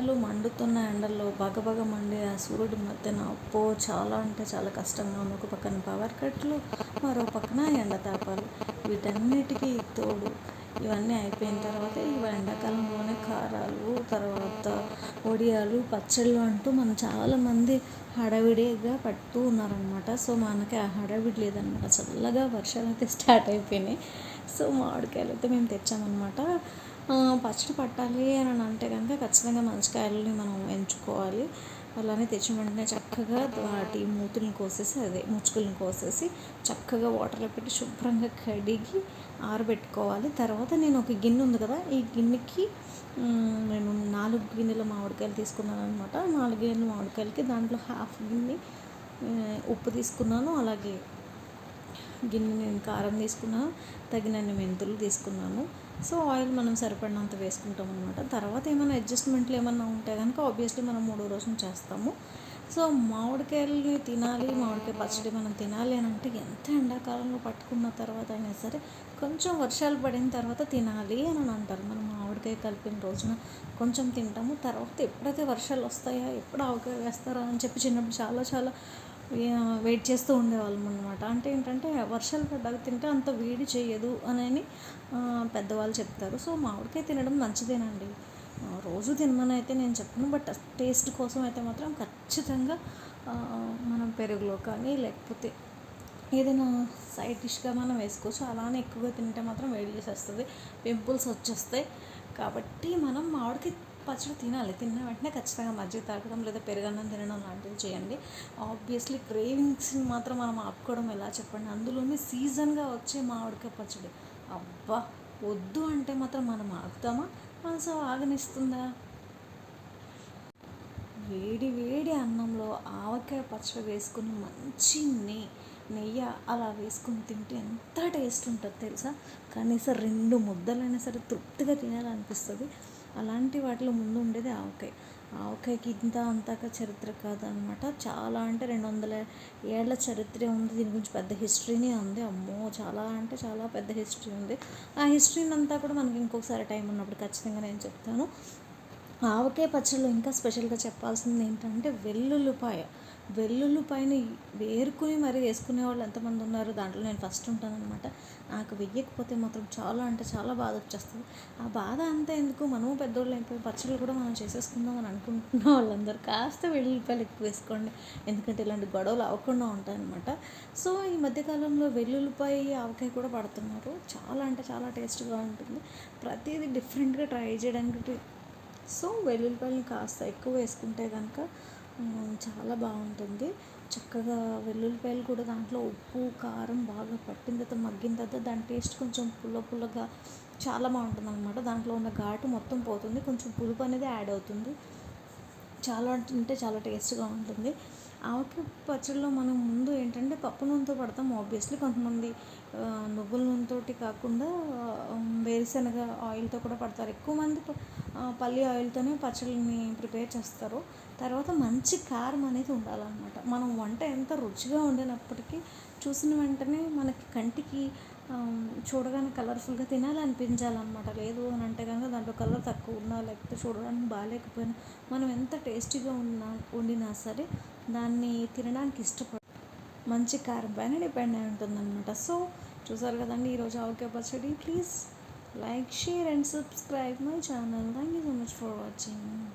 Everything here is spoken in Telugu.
ఎండలు మండుతున్న ఎండల్లో బగబగ మండే ఆ సూర్యుడి మధ్యన అప్పో చాలా అంటే చాలా కష్టంగా ఉంది. ఒక పక్కన పవర్ కట్లు మరో పక్కన ఎండ తాపాలు. వీటన్నిటికీ తోడు ఇవన్నీ అయిపోయిన తర్వాత ఇవి ఎండాకాలంలోనే కారాలు తర్వాత వడియాలు పచ్చళ్ళు అంటూ మనం చాలామంది హడావిడిగా పడుతూ ఉన్నారనమాట సో మనకి ఆ హడావిడి లేదనమాట చల్లగా వర్షాలు అయితే స్టార్ట్ అయిపోయినాయి. సో మామిడికాయలు అయితే మేము తెచ్చామన్నమాట. పచ్చడి పట్టాలి అని అంటే కనుక ఖచ్చితంగా మంచికాయలని మనం ఎంచుకోవాలి. అలానే తెచ్చిన వెంటనే చక్కగా వాటి మూతులను కోసేసి అదే ముచ్చుకులను కోసేసి చక్కగా వాటర్లో పెట్టి శుభ్రంగా కడిగి ఆరబెట్టుకోవాలి. తర్వాత నేను ఒక గిన్నె ఉంది కదా ఈ గిన్నెకి నేను నాలుగు గిన్నెల మామిడికాయలు తీసుకున్నాను అనమాట నాలుగు గిన్నెల మామిడికాయలకి దాంట్లో హాఫ్ గిన్నె ఉప్పు తీసుకున్నాను. అలాగే గిన్నె నేను కారం తీసుకున్నాను తగినన్ని మెంతులు తీసుకున్నాను. సో ఆయిల్ మనం సరిపడినంత వేసుకుంటాం అనమాట తర్వాత ఏమైనా అడ్జస్ట్మెంట్లు ఏమైనా ఉంటే కనుక ఆబ్వియస్లీ మనం మూడో రోజున చేస్తాము. సో మామిడికాయలని తినాలి మామిడికాయ పచ్చడి మనం తినాలి అని అంటే ఎంత ఎండాకాలంలో పట్టుకున్న తర్వాత అయినా సరే కొంచెం వర్షాలు పడిన తర్వాత తినాలి అని అంటారు. మనం మామిడికాయ కలిపిన రోజున కొంచెం తింటాము. తర్వాత ఎప్పుడైతే వర్షాలు వస్తాయా ఎప్పుడు ఆవకాయ వేస్తారా అని చెప్పి చిన్నప్పుడు చాలా చాలా వెయిట్ చేస్తూ ఉండేవాళ్ళం అనమాట అంటే ఏంటంటే వర్షాలు పడ్డాక తింటే అంత వేడి చేయదు అని పెద్దవాళ్ళు చెప్తారు. సో మామిడికాయ తినడం మంచిదేనండి. రోజు తినమని అయితే నేను చెప్పను బట్ టేస్ట్ కోసం అయితే మాత్రం ఖచ్చితంగా మనం పెరుగులో కానీ లేకపోతే ఏదైనా సైడ్ డిష్గా మనం వేసుకోవచ్చు. అలానే ఎక్కువగా తింటే మాత్రం వేడి చేసేస్తుంది పింపుల్స్ వచ్చేస్తాయి. కాబట్టి మనం మామిడికి పచ్చడి తినాలి. తిన్న వెంటనే ఖచ్చితంగా మజ్జిగ తాగడం లేదా పెరుగన్నం తినడం లాంటివి చేయండి. ఆబ్వియస్లీ క్రేవింగ్స్ని మాత్రం మనం ఆపుకోవడం ఎలా చెప్పండి? అందులోనే సీజన్గా వచ్చే మామిడికాయ పచ్చడి. అబ్బా! వద్దు అంటే మాత్రం మనం ఆగుతామా? మనసు ఆగనిస్తుందా? వేడి వేడి అన్నంలో ఆవకాయ పచ్చడి వేసుకుని మంచి నెయ్యి నెయ్యి అలా వేసుకుని తింటే ఎంత టేస్ట్ ఉంటుంది తెలుసా? కనీసం రెండు ముద్దలైనా సరే తృప్తిగా తినాలనిపిస్తుంది. అలాంటి వాటిలో ముందు ఉండేది ఆవకాయ. ఆవకాయకి ఇంత అంతాక చరిత్ర కాదనమాట. చాలా అంటే రెండు వందల ఏళ్ళ చరిత్ర ఉంది. దీని గురించి పెద్ద హిస్టరీనే ఉంది. అమ్మో చాలా అంటే చాలా పెద్ద హిస్టరీ ఉంది. ఆ హిస్టరీని అంతా కూడా మనకి ఇంకొకసారి టైం ఉన్నప్పుడు ఖచ్చితంగా నేను చెప్తాను. ఆవకాయ పచ్చళ్ళు ఇంకా స్పెషల్గా చెప్పాల్సింది ఏంటంటే వెల్లుల్లిపాయ. వెల్లుల్లిపాయని వేరుకుని మరి వేసుకునే వాళ్ళు ఎంతమంది ఉన్నారు దాంట్లో నేను ఫస్ట్ ఉంటానన్నమాట. నాకు వెయ్యకపోతే మాత్రం చాలా అంటే చాలా బాధ వచ్చేస్తుంది. ఆ బాధ అంతా ఎందుకు? మనము పెద్దోళ్ళు అయిపోయి పచ్చళ్ళు కూడా మనం చేసేసుకుందాం అని అనుకుంటున్న వాళ్ళందరూ కాస్త వెల్లుల్లిపాయలు ఎక్కువ వేసుకోండి. ఎందుకంటే ఇలాంటి గొడవలు అవ్వకుండా ఉంటాయన్నమాట. సో ఈ మధ్యకాలంలో వెల్లుల్లిపాయ ఆవకాయ కూడా పడుతున్నారు. చాలా అంటే చాలా టేస్ట్గా ఉంటుంది. ప్రతిదీ డిఫరెంట్గా ట్రై చేయడానికి. సో వెల్లుల్లిపాయలు కాస్త ఎక్కువ వేసుకుంటే కనుక చాలా బాగుంటుంది. చక్కగా వెల్లుల్లిపాయలు కూడా దాంట్లో ఉప్పు కారం బాగా పట్టిన తర్వాత మగ్గిన తర్వాత దాని టేస్ట్ కొంచెం పుల్ల పుల్లగా చాలా బాగుంటుంది అనమాట దాంట్లో ఉన్న ఘాటు మొత్తం పోతుంది. కొంచెం పులుపు అనేది యాడ్ అవుతుంది. చాలా అంటే చాలా టేస్ట్గా ఉంటుంది. ఆవకాయ పచ్చడిలో మనం ముందు ఏంటంటే పప్పు నూనెతో పడతాం ఆబ్వియస్లీ కొంతమంది నువ్వుల నూనెతోటి కాకుండా వేరుశనగ ఆయిల్తో కూడా పడతారు. ఎక్కువ మంది పల్లి ఆయిల్తోనే పచ్చడిని ప్రిపేర్ చేస్తారు. తర్వాత మంచి కారం అనేది ఉండాలన్నమాట. మనం వంట ఎంత రుచిగా వండినప్పటికీ చూసిన వెంటనే మనకి కంటికి చూడగానే కలర్ఫుల్గా తినాలనిపించాలన్నమాట. లేదు అని అంటే కనుక దాంట్లో కలర్ తక్కువ ఉన్నా లేకపోతే చూడడానికి బాగాలేకపోయినా మనం ఎంత టేస్టీగా ఉన్నా వండినా సరే దాన్ని తినడానికి ఇష్టపడ మంచి కారం పైన డిపెండ్ అయి ఉంటుందన్నమాట. సో చూసారు కదండి ఈరోజు ఆవకాయ పచ్చడి. Please like share and subscribe my channel. Thank you so much for watching.